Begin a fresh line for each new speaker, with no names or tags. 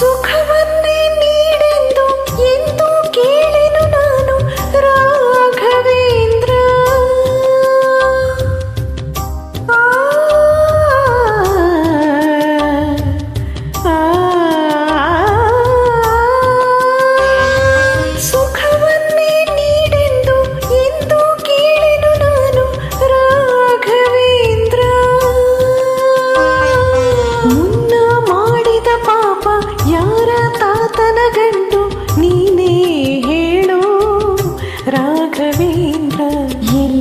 सुखम